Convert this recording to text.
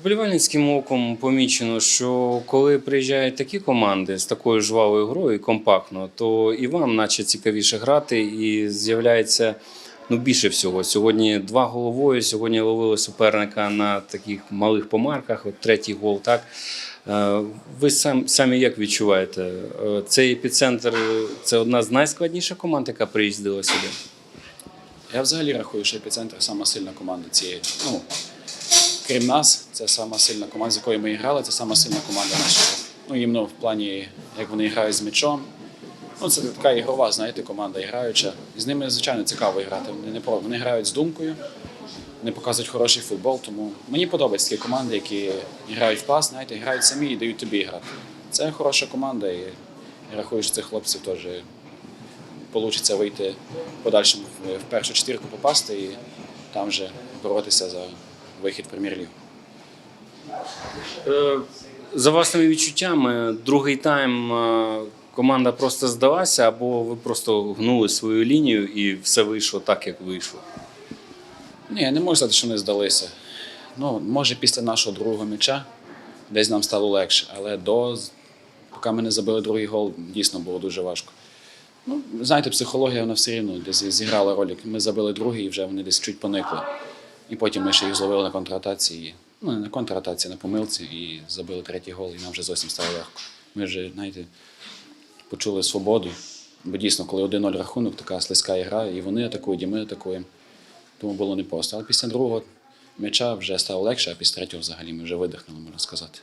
Вболівальницьким оком помічено, що коли приїжджають такі команди з такою жвавою грою і компактно, то і вам наче цікавіше грати, і з'являється ну, більше всього. Сьогодні два головою, сьогодні ловили суперника на таких малих помарках, от третій гол, так. Е, Ви сам, самі як відчуваєте? Е, Цей епіцентр це одна з найскладніших команд, яка приїздила сюди. Я взагалі рахую, що епіцентр сама сильна команда цієї. Ну, крім нас, це сама сильна команда, з якою ми грали, це сама сильна команда нашого. Ну, іменно в плані, як вони грають з м'ячом. Ну, це така ігрова, знаєте, команда граюча. І з ними, звичайно, цікаво грати. Вони не вони грають з думкою, вони показують хороший футбол. Тому мені подобаються такі команди, які грають в пас, знаєте, грають самі і дають тобі грати. Це хороша команда, і я рахую, що цих хлопців теж вийде вийти подальшому в- першу четвірку попасти і там вже боротися за вихід в прем'єр-лігу. Е, За власними відчуттями, другий тайм е, команда просто здалася, або ви просто гнули свою лінію і все вийшло так, як вийшло. Ні, я не можу сказати, що не здалися. Ну, може, після нашого другого м'яча десь нам стало легше, але до, поки ми не забили другий гол, дійсно було дуже важко. Ну, знаєте, психологія вона все рівно десь зіграла роль. Ми забили другий і вже вони десь чуть поникли. І потім ми ще їх зловили на контратації. Ну, не на контратації, на помилці, і забили третій гол, і нам вже зовсім стало легко. Ми вже, знаєте, почули свободу. Бо дійсно, коли 1-0 рахунок, така слизька гра, і вони атакують, і ми атакуємо. Тому було непросто. Але після другого м'яча вже стало легше, а після третього взагалі ми вже видихнули, можна сказати.